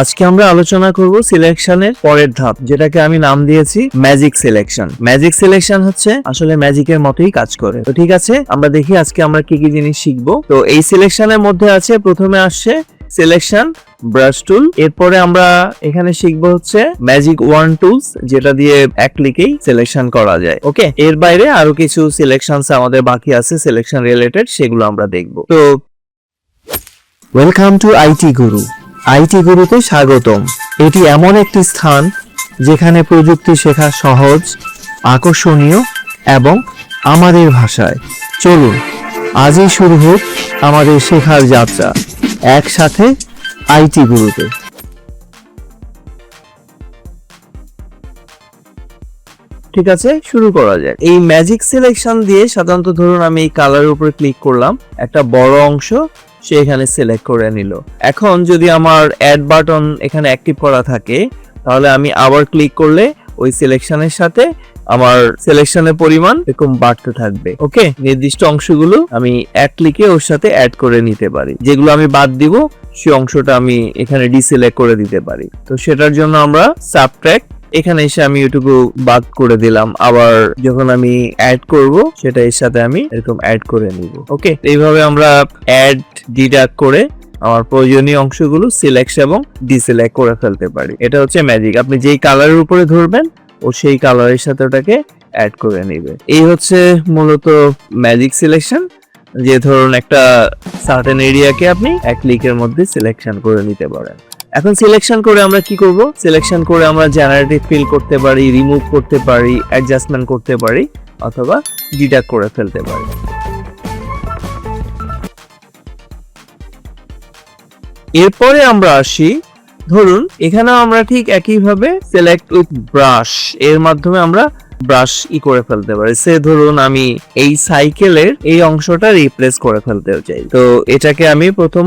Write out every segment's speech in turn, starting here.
আজকে আমরা আলোচনা করব সিলেকশনের পরের ধাপ, যেটাকে আমি নাম দিয়েছি ম্যাজিক সিলেকশন। ম্যাজিক সিলেকশন হচ্ছে আসলে ম্যাজিকের মতোই কাজ করে। তো ঠিক আছে, আমরা দেখি আজকে আমরা কি কি জিনিস শিখব। তো এই সিলেকশনের মধ্যে আছে, প্রথমে আসছে সিলেকশন ব্রাশ টুল। এরপরে আমরা এখানে শিখব হচ্ছে ম্যাজিক ওয়ান টুলস, যেটা দিয়ে এক ক্লিকেই সিলেকশন করা যায়। ওকে? এর বাইরে আরও কিছু সিলেকশনস আমাদের বাকি আছে, সিলেকশন রিলেটেড, সেগুলো আমরা দেখব। তো welcome to IT Guru IT গুরুতে স্বাগতম। এটি এমন একটি স্থান যেখানে প্রযুক্তি শেখা সহজ, আকর্ষণীয় এবং আমাদের ভাষায়। চলুন, আজই শুরু হোক আমাদের শেখার যাত্রা একসাথে আইটি গুরুতে ঠিক আছে, শুরু করা যায় এই ম্যাজিক সিলেকশন দিয়ে সাধারণত ধরুন আমি এই কালারের উপরে ক্লিক করলাম, একটা বড় অংশ সে এখানে সিলেক্ট করে নিল। এখন যদি আমার অ্যাড বাটন এখানে অ্যাক্টিভ করা থাকে, তাহলে আমি আবার ক্লিক করলে ওই সিলেকশনের সাথে আমার সিলেকশনের পরিমাণ এরকম বাড়তে থাকবে। ওকে নির্দিষ্ট অংশগুলো আমি এক ক্লিকে ওর সাথে অ্যাড করে নিতে পারি। যেগুলো আমি বাদ দিব, সেই অংশটা আমি এখানে ডিসিলেক্ট করে দিতে পারি। তো সেটার জন্য আমরা সাবট্র্যাক এখানে এসে আমি এটুকু বাদ করে দিলাম। আবার যখন আমি অ্যাড করব, সেটা এর সাথে আমি এরকম অ্যাড করে নিব। ওকে এইভাবে আমরা অ্যাড ডিডাক্ট করে আমার প্রয়োজনীয় অংশগুলো সিলেক্ট এবং ডিসিলেক্ট করে ফেলতে পারি। এটা হচ্ছে ম্যাজিক আপনি যেই কালারের উপরে ধরবেন, ও সেই কালারের সাথে ওটাকে অ্যাড করে নেবে। এই হচ্ছে মূলত ম্যাজিক সিলেকশন যে ধরুন একটা সার্টেন এরিয়াকে আপনি এক ক্লিকের মধ্যে সিলেকশন করে নিতে পারেন। এখন সিলেকশন করে আমরা কি করব? সিলেকশন করে আমরা জেনারেটিভ ফিল করতে পারি রিমুভ করতে পারি অ্যাডজাস্টমেন্ট করতে পারি, অথবা ডিডাক্ট করে ফেলতে পারি। এরপরে আমরা আসি ধরুন এখানে আমরা ঠিক একইভাবে সিলেক্ট উইথ ব্রাশ এর মাধ্যমে আমরা ব্রাশ ই করে ফেলতে পারি। সে ধরুন আমি এই সাইকেলের এই অংশটা রিপ্লেস করে ফেলতে চাই। তো এটাকে আমি প্রথম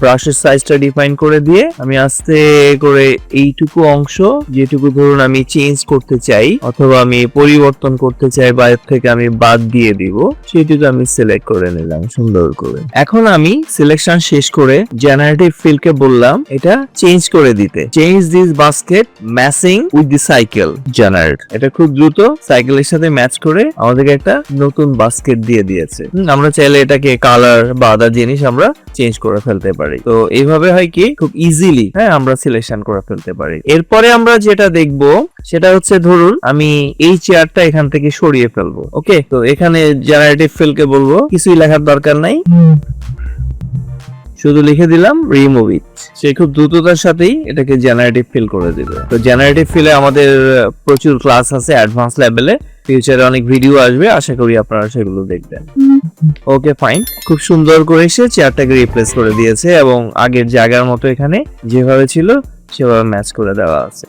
ব্রাশের সাইজটা ডিফাইন করে দিয়ে আমি আস্তে করে এইটুকু অংশ, যেটুকু ধরুন আমি চেঞ্জ করতে চাই অথবা আমি পরিবর্তন করতে চাই বা এর থেকে আমি বাদ দিয়ে দিব, সেটুকু আমি সিলেক্ট করে নিলাম সুন্দর করে। এখন আমি সিলেকশন শেষ করে জেনারেটিভ ফিল্ডকে বললাম, এটা চেঞ্জ করে দিতে। Change this basket matching with the cycle generate এটা খুব দ্রুত সাইকেলের সাথে ম্যাচ করে আমাদেরকে একটা নতুন বাস্কেট দিয়ে দিয়েছে। আমরা চাইলে এটাকে কালার বা আদার জিনিস আমরা চেঞ্জ করে ফেলতে পারি। তো এইভাবে হয় কি, খুব ইজিলি হ্যাঁ আমরা সিলেকশন করে ফেলতে পারি। এরপরে আমরা যেটা দেখব, সেটা হচ্ছে ধরুন, আমি এই চেয়ারটা এখান থেকে সরিয়ে ফেলব ওকে তো এখানে জেনারেটিভ ফিল্ডকে বলব, কিছুই লেখার দরকার নাই। শুধু লিখে দিলাম রিমুভ ইট সে খুব দ্রুততার সাথেই এটাকে জেনারেটিভ ফিল করে দিবে। তো জেনারেটিভ ফিলে আমাদের প্রচুর ক্লাস আছে অ্যাডভান্স লেভেলে ফিউচারে অনেক ভিডিও আসবে, আশা করি আপনারা সেগুলো দেখবেন। ওকে ফাইন খুব সুন্দর করে সে চেয়ারটাকে রিপ্লেস করে দিয়েছে এবং আগের জায়গার মতো এখানে যেভাবে ছিল, সেভাবে ম্যাচ করে দেওয়া আছে।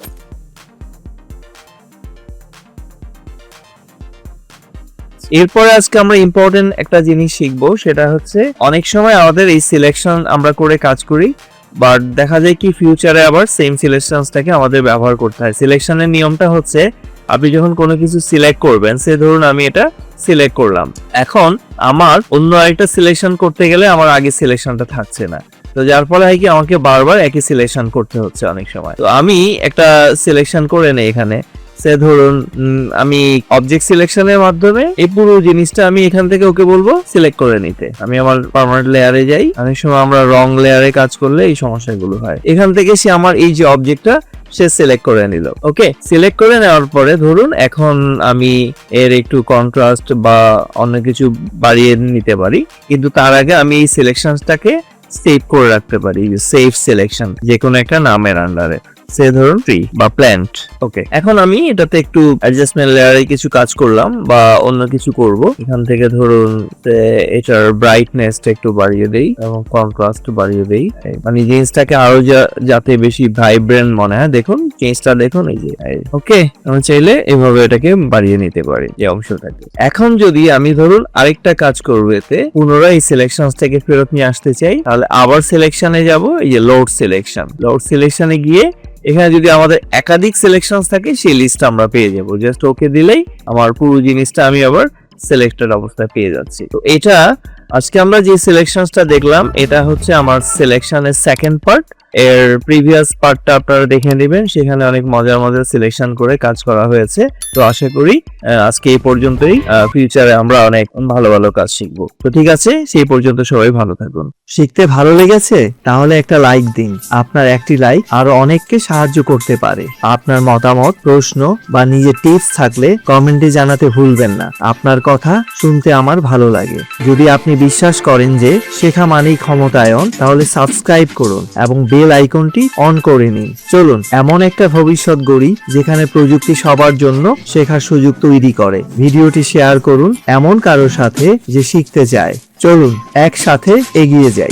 এরপরে আজকে আমরা ইম্পর্টেন্ট একটা জিনিস শিখব, সেটা হচ্ছে অনেক সময় আমাদের এই সিলেকশন আমরা করে কাজ করি বাট দেখা যায় কি ফিউচারে আবার সেম সিলেকশনসটাকে আমাদের ব্যবহার করতে হয়। সিলেকশনের নিয়মটা হচ্ছে, আপনি যখন কোনো কিছু সিলেক্ট করবেন, সে ধরুন আমি এটা সিলেক্ট করলাম। এখন আমার অন্য আরেকটা সিলেকশন করতে গেলে আমার আগে সিলেকশনটা থাকছে না। তো যার ফলে হয় কি, আমাকে বারবার একই সিলেকশন করতে হচ্ছে অনেক সময়। তো আমি একটা সিলেকশন করে নেই এখানে। সে ধরুন আমি অবজেক্ট সিলেকশনের মাধ্যমে এই পুরো জিনিসটা আমি এখান থেকে ওকে বলব সিলেক্ট করে নিতে। আমি আমার পার্মানেন্ট লেয়ারে যাই। অনেক সময় আমরা রং লেয়ারে কাজ করলে এই সমস্যাগুলো হয়। এখান থেকে সে আমার এই যে অবজেক্টটা সে সিলেক্ট করে নিল। ওকে সিলেক্ট করে নেওয়ার পরে ধরুন, এখন আমি এর একটু কন্ট্রাস্ট বা অন্য কিছু বাড়িয়ে নিতে পারি। কিন্তু তার আগে আমি এই সিলেকশনটাকে সেভ করে রাখতে পারি। সেভ সিলেকশন যে কোনো একটা নামের আন্ডারে সে ধরুন ট্রি বা প্ল্যান্ট ওকে এখন আমি এটাতে একটু অ্যাডজাস্টমেন্ট লেয়ারে কিছু কাজ করলাম বা অন্য কিছু করব। এখান থেকে ধরুন এটার ব্রাইটনেসটা একটু বাড়িয়ে দেই এবং কন্ট্রাস্ট বাড়িয়ে দেই। মানে জিনিসটাকে আরও যাতে বেশি ভাইব্রেন্ট মনে হয়। দেখুন দেখুন এই যে ওকে আমি চাইলে এভাবে এটাকে বাড়িয়ে নিতে পারি যে অংশটাকে। এখন যদি আমি ধরুন আরেকটা কাজ করব এতে পুনরায় এই সিলেকশন থেকে ফেরত নিয়ে আসতে চাই তাহলে আবার সিলেকশনে যাব এই যে লোড সিলেকশন লোড সিলেকশনে গিয়ে এখানে যদি আমাদের একাধিক সিলেকশন থাকে, সেই লিস্টটা আমরা পেয়ে যাব। জাস্ট ওকে দিলেই আমার পুরো জিনিসটা আমি আবার সিলেক্টেড অবস্থায় পেয়ে যাচ্ছি। তো এটা, আজকে আমরা যে সিলেকশনসটা দেখলাম, এটা হচ্ছে আমার সিলেকশনের সেকেন্ড পার্ট এর প্রিভিয়াস পার্টটা আপনারা দেখে নেবেন। সেখানে অনেক মজার মজার সিলেকশন করে কাজ করা হয়েছে। তো আশা করি আজকে এই পর্যন্তই। ফিউচারে আমরা অনেক ভালো ভালো কাজ শিখব। তো ঠিক আছে, সেই পর্যন্ত সবাই ভালো থাকুন। শিখতে ভালো লেগেছে? তাহলে একটা লাইক দিন। আপনার একটি লাইক আরও অনেককে সাহায্য করতে পারে। আপনার মতামত, প্রশ্ন বা নিজের টিপস থাকলে কমেন্টে জানাতে ভুলবেন না। আপনার কথা শুনতে আমার ভালো লাগে। যদি আপনি বিশ্বাস করেন যে শেখা মানেই ক্ষমতায়ন, তাহলে সাবস্ক্রাইব করুন এবং বেল আইকনটি অন করে নিন। চলুন, এমন একটা ভবিষ্যৎ গড়ি যেখানে প্রযুক্তি সবার জন্য শেখার সুযোগ তৈরি করে। ভিডিওটি শেয়ার করুন এমন কারোর সাথে যে শিখতে চায়। চলুন, একসাথে এগিয়ে যাই।